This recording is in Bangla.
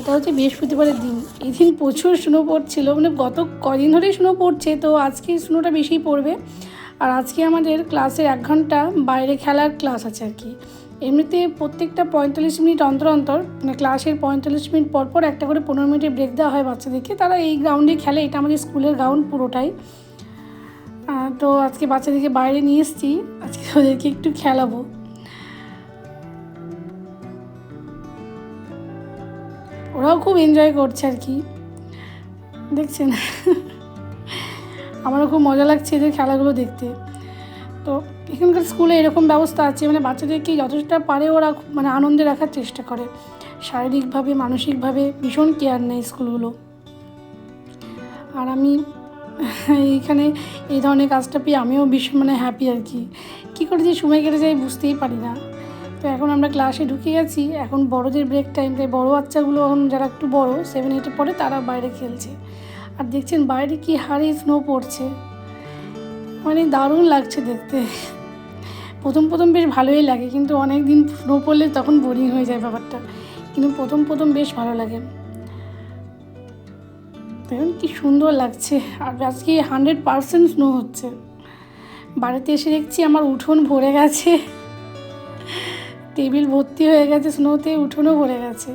এটা হচ্ছে বৃহস্পতিবারের দিন। এই দিন প্রচুর স্নো পড়ছিল মানে গত কদিন ধরেই স্নো পড়ছে, তো আজকে স্নোটা বেশিই পড়বে। আর আজকে আমাদের ক্লাসের এক ঘণ্টা বাইরে খেলার ক্লাস আছে আর কি। এমনিতে প্রত্যেকটা পঁয়তাল্লিশ মিনিট অন্তর অন্তর মানে ক্লাসের পঁয়তাল্লিশ মিনিট পর পর একটা করে পনেরো মিনিটের ব্রেক দেওয়া হয় বাচ্চাদেরকে। তারা এই গ্রাউন্ডে খেলে, এটা আমাদের স্কুলের গ্রাউন্ড পুরোটাই। তো আজকে বাচ্চাদেরকে বাইরে নিয়ে এসেছি, আজকে ওদেরকে একটু খেলাবো। ওরাও খুব এনজয় করছে আর কি। দেখছেন? আমারও খুব মজা লাগছে এদের খেলাগুলো দেখতে। তো এখানকার স্কুলে এরকম ব্যবস্থা আছে মানে বাচ্চাদেরকে যতটা পারে ওরা মানে আনন্দে রাখার চেষ্টা করে। শারীরিকভাবে, মানসিকভাবে ভীষণ কেয়ার নেয় স্কুলগুলো। আর আমি এইখানে এই ধরনের কাজটা পেয়ে আমিও ভীষণ মানে হ্যাপি আর কি। কী করে যে সময় কেটে যায় বুঝতেই পারি না। তো এখন আমরা ক্লাসে ঢুকে গেছি। এখন বড়দের ব্রেক টাইম তাই বড়ো বাচ্চাগুলো এখন যারা একটু বড় সেভেন এইটে পড়ে তারা বাইরে খেলছে। আর দেখছেন বাইরে কি হারে স্নো পড়ছে। মানে দারুণ লাগছে দেখতে। প্রথম প্রথম বেশ ভালোই লাগে, কিন্তু অনেক দিন স্নো পড়লে তখন বোরিং হয়ে যায় ব্যাপারটা। কিন্তু প্রথম প্রথম বেশ ভালো লাগে। দেখুন কি সুন্দর লাগছে। আর আজকে হান্ড্রেড পারসেন্ট স্নো হচ্ছে। বাড়িতে এসে দেখছি আমার উঠোন ভরে গেছে। টেবিল ভর্তি হয়ে গেছে স্নোতে উঠোনও ভরে গেছে।